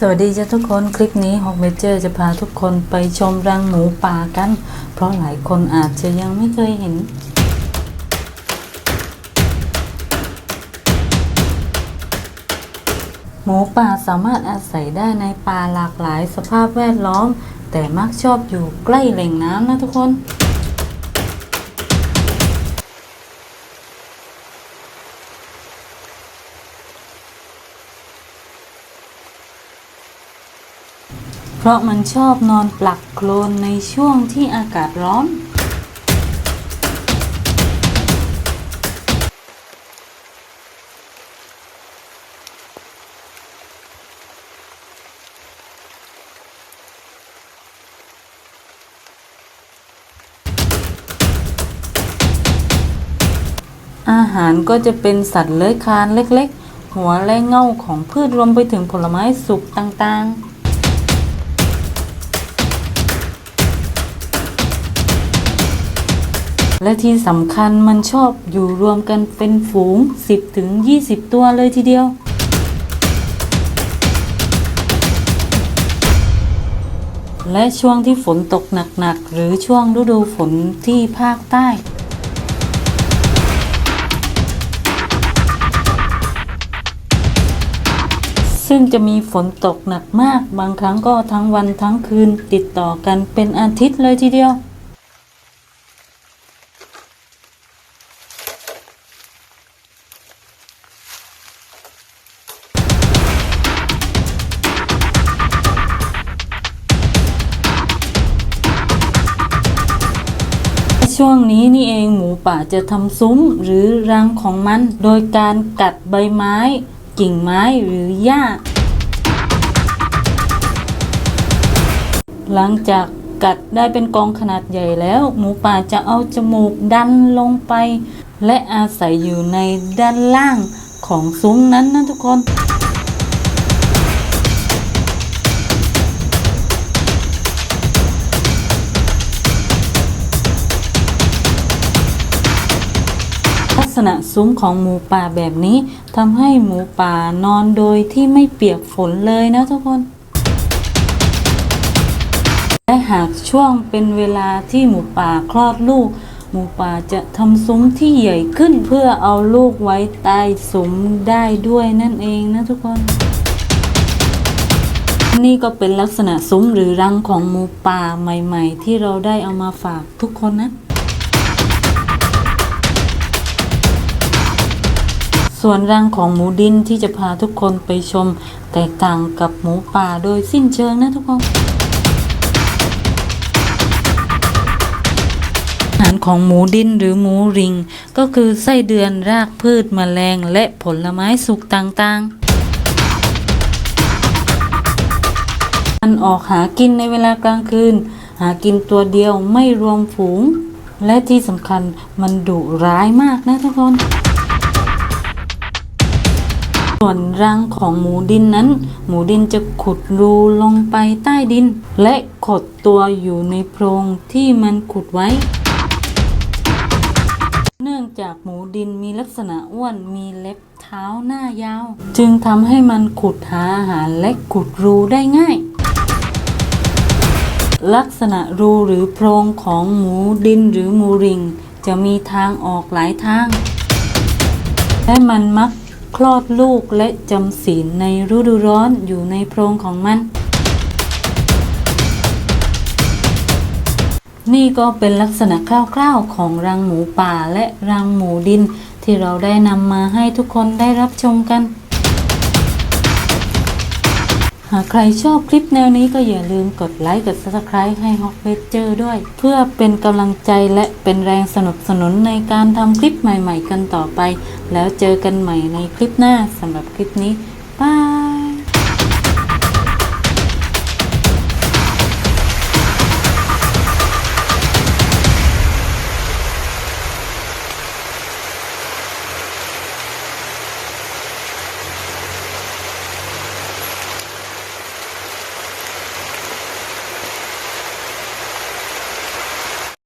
สวัสดีจ้าทุกคนคลิปนี้ฮอกเมเจอร์จะพาทุกคนไปชมรังหมูป่ากัน เพราะหลายคนอาจจะยังไม่เคยเห็น หมูป่าสามารถอาศัยได้ในป่าหลากหลายสภาพแวดล้อม แต่มักชอบอยู่ใกล้แหล่งน้ำนะทุกคน ราะมันชอบนอนปลักโคลนในช่วงที่อากาศร้อน อาหารก็จะเป็นสัตว์เลื้อยคลานเล็กๆ หัวและเง่าของพืชรวมไปถึงผลไม้สุกต่างๆ และที่สำคัญมันชอบอยู่รวมกันเป็นฝูง 10-20 ตัวเลยทีเดียว และช่วงที่ฝนตกหนักๆ หรือช่วงฤดูฝนที่ภาคใต้ซึ่งจะมีฝนตกหนักมาก บางครั้งก็ทั้งวันทั้งคืนติดต่อกันเป็นอาทิตย์เลยทีเดียว ช่วงนี้นี่เองหมูป่าจะทำซุ้มหรือรังของมัน โดยการกัดใบไม้ กิ่งไม้หรือหญ้า หลังจากกัดได้เป็นกองขนาดใหญ่แล้ว หมูป่าจะเอาจมูกดันลงไป และอาศัยอยู่ในด้านล่างของซุ้มนั้นนะทุกคน ษณะซุ้มของหมูป่าแบบนี้ทำให้หมูป่านอนโดยที่ไม่เปียกฝนเลยนะทุกคน และหากช่วงเป็นเวลาที่หมูป่าคลอดลูก หมูป่าจะทำซุ้มที่ใหญ่ขึ้นเพื่อเอาลูกไว้ใต้ซุ้มได้ด้วยนั่นเองนะทุกคนนี่ก็เป็นลักษณะซุ้มหรือรังของหมูป่าใหม่ ๆ ที่เราได้เอามาฝากทุกคนนะ ส่วนรังของหมูดินที่จะพาทุกคนไปชม แตกต่างกับหมูป่าโดยสิ้นเชิงนะทุกคนอาหารของหมูดินหรือหมูริง ก็คือไส้เดือนรากพืชมแมลงและผลไม้สุกต่างๆมันออกหากินในเวลากลางคืน หากินตัวเดียวไม่รวมฝูง และที่สำคัญมันดุร้ายมากนะทุกคน ส่วนรังของหมูดินนั้น หมูดินจะขุดรูลงไปใต้ดิน และขดตัวอยู่ในโพรงที่มันขุดไว้ เนื่องจากหมูดินมีลักษณะอ้วนมีเล็บเท้าหน้ายาว จึงทำให้มันขุดหาอาหารและขุดรูได้ง่ายลักษณะรูหรือโพรงของหมูดินหรือหมูริง จะมีทางออกหลายทาง และมันมัก คลอดลูกและจำศีลในฤดูร้อนอยู่ในโพรงของมัน นี่ก็เป็นลักษณะคร่าวๆของรังหมูป่าและรังหมูดินที่เราได้นำมาให้ทุกคนได้รับชมกัน หากใครชอบคลิปแนวนี้ก็อย่าลืมกดไลค์กด subscribe ให้ h o k w a g e r ด้วย เพื่อเป็นกำลังใจและเป็นแรงสนับสนุนในการทำคลิปใหม่ๆกันต่อไป แล้วเจอกันใหม่ในคลิปหน้าสำหรับคลิปนี้บาย